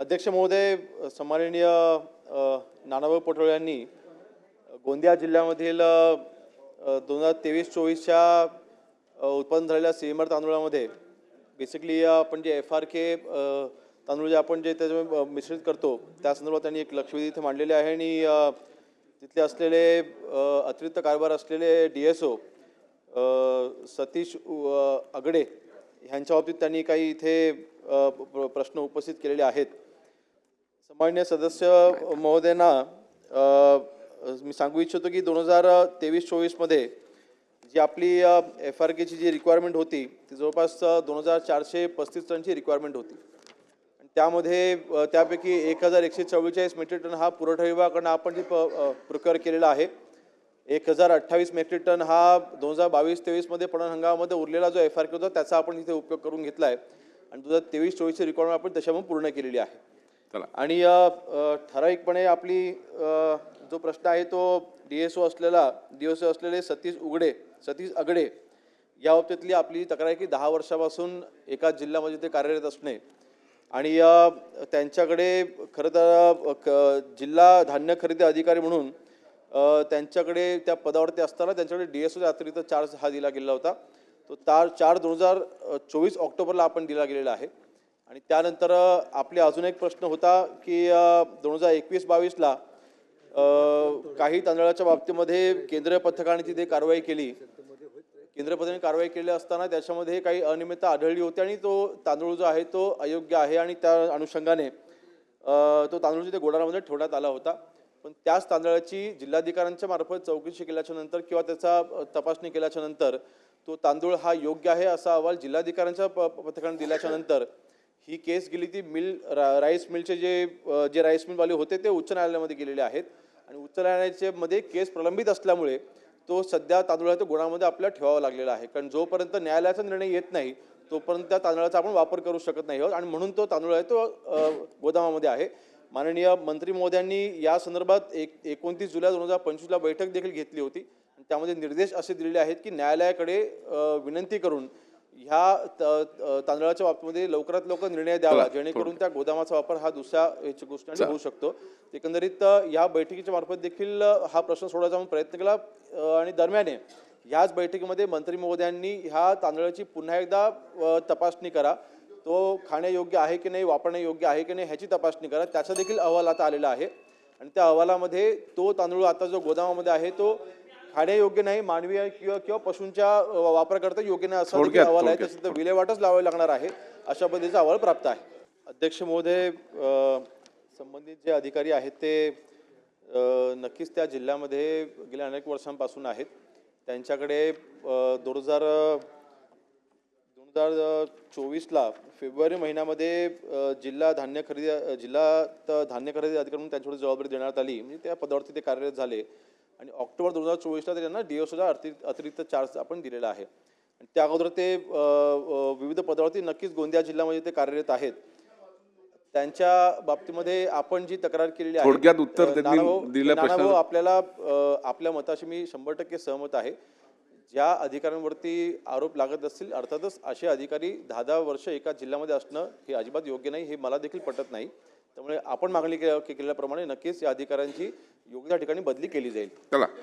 अध्यक्ष महोदय सन्माननीय नानाभाऊ पटोळे यांनी गोंदिया जिल्ह्यामधील दोन हजार तेवीस चोवीसच्या उत्पन्न झालेल्या सीएमआर तांदूळामध्ये बेसिकली आपण जे एफ आर के तांदूळ जे आपण जे त्याच्यामध्ये मिश्रित करतो त्या संदर्भात त्यांनी एक लक्षवेधी इथे मांडलेले आहे आणि तिथले असलेले अतिरिक्त कारभार असलेले D S O Satish Agade Agade ह्यांच्या बाबतीत त्यांनी काही इथे प्रश्न उपस्थित केलेले आहेत. सामान्य सदस्य महोदयांना मी सांगू इच्छितो की दोन हजार तेवीस चोवीसमध्ये जी आपली एफ आर केची जी रिक्वायरमेंट होती ती जवळपास दोन हजार चारशे पस्तीस टनची रिक्वायरमेंट होती. आणि त्यामध्ये त्यापैकी एक हजार एकशे चव्वेचाळीस मेट्रिक टन हा पुरवठा विभागाकडनं आपण जी प्रोक्युअर केलेला आहे एक हजार अठ्ठावीस मेट्रिक टन हा दोन हजार बावीस तेवीसमध्ये पणन हंगामामध्ये उरलेला जो एफ आर के होता त्याचा आपण इथे उपयोग करून घेतला आहे आणि दोन हजार तेवीस चोवीसची रिक्वायरमेंट आपण त्याच्यामुळे पूर्ण केलेली आहे. चला. आणि ठराविकपणे आपली जो प्रश्न आहे तो डी एस ओ असलेला डी एस ओ असलेले सतीश उगडे सतीश अगडे या बाबतीतली आपली तक्रार आहे की दहा वर्षापासून एकाच जिल्ह्यामध्ये ते कार्यरत असणे. आणि त्यांच्याकडे खरं तर क- जिल्हा धान्य खरेदी अधिकारी म्हणून त्यांच्याकडे त्या पदावरती असताना त्यांच्याकडे डी एस ओच्या अतिरिक्त चार्ज हा दिला गेला होता. तो तार चार दोन हजार चोवीस ऑक्टोबरला आपण दिला गेलेला आहे. आणि त्यानंतर आपले अजून एक प्रश्न होता की दोन हजार एकवीस बावीसला काही तांदळाच्या बाबतीमध्ये केंद्रीय पथकाने तिथे कारवाई केली. केंद्रीय पथकाने कारवाई केली असताना त्याच्यामध्ये काही अनियमितता आढळली होती आणि तो तांदूळ जो आहे तो अयोग्य आहे आणि त्या अनुषंगाने तो तांदूळ तिथे गोडाऊनमध्ये ठेवण्यात आला होता. पण त्याच तांदळाची जिल्हाधिकाऱ्यांच्या मार्फत चौकशी केल्याच्यानंतर किंवा त्याचा तपासणी केल्याच्यानंतर तो तांदूळ हा योग्य आहे असा अहवाल जिल्हाधिकाऱ्यांच्या प- पथकाने दिल्याच्या नंतर ही केस गेली ती मिल रा- राईस मिलचे जे जे राईस मिलवाले होते ते उच्च न्यायालयामध्ये गेलेले आहेत. आणि उच्च न्यायालयाच्यामध्ये केस प्रलंबित असल्यामुळे तो सध्या तांदुळाच्या गुणामध्ये आपल्याला ठेवावा लागलेला आहे. कारण जोपर्यंत न्यायालयाचा निर्णय येत नाही तोपर्यंत त्या तांदळाचा आपण वापर करू शकत नाही आहोत. आणि म्हणून तो तांदूळ आहे तो गोदामामध्ये आहे. माननीय मंत्री महोदयांनी या संदर्भात एक एकोणतीस जुलै दोन हजार पंचवीसला बैठक देखील घेतली होती. आणि त्यामध्ये निर्देश असे दिलेले आहेत की न्यायालयाकडे विनंती करून ह्या तांदळाच्या बाबतीमध्ये लवकरात लवकर निर्णय द्यावा जेणेकरून त्या गोदामाचा वापर हा दुसऱ्या याची गोष्टी होऊ शकतो. एकंदरीत या बैठकीच्या मार्फत देखील हा प्रश्न सोडवायचा आपण प्रयत्न केला. आणि दरम्याने ह्याच बैठकीमध्ये मंत्री महोदयांनी ह्या तांदळाची पुन्हा एकदा तपासणी करा. तो खाण्यायोग्य आहे की नाही वापरण्यायोग्य आहे की नाही ह्याची तपासणी करा. त्याचा देखील अहवाल आता आलेला आहे. आणि त्या अहवालामध्ये तो तांदूळ आता जो गोदामामध्ये आहे तो खाण्यायोग्य नाही मानवी किंवा किंवा पशूंच्या वापराकरता योग्य नाही असा देखील अहवाल आहे. तर विल्हेवाटच लावावी लागणार आहे. अशा पद्धतीचा अहवाल प्राप्त आहे. अध्यक्ष महोदय संबंधित जे अधिकारी आहेत ते नक्कीच त्या जिल्ह्यामध्ये गेल्या अनेक वर्षांपासून आहेत. त्यांच्याकडे दोन हजार दोन हजार चोवीसला फेब्रुवारी महिन्यामध्ये जिल्हा धान्य खरेदी जिल्हा धान्य खरेदी अधिकारी म्हणून त्यांच्याकडे जबाबदारी देण्यात आली. म्हणजे त्या पदावरती ते कार्यरत झाले. आणि ऑक्टोबर दोन हजार चोवीसला त्यांना डीओसोचा अतिरिक्त अतिरिक्त चार्ज आपण दिलेला आहे. त्या अगोदर ते विविध पदावरती नक्कीच गोंदिया जिल्ह्यामध्ये ते कार्यरत आहेत. त्यांच्या बाबतीमध्ये आपण जी तक्रार केलेली आहे थोडक्यात उत्तर नानाभाऊ-. आपल्याला आपल्या मताशी मी शंभर टक्के सहमत आहे. ज्या अधिकाऱ्यांवरती आरोप लागत असतील अर्थातच असे अधिकारी दहा दहा वर्ष एका जिल्ह्यामध्ये असणं हे अजिबात योग्य नाही हे मला देखील पटत नाही. त्यामुळे आपण मागणी के- केलेल्याप्रमाणे नक्कीच या अधिकाऱ्यांची योग्य त्या ठिकाणी बदली केली जाईल. चला.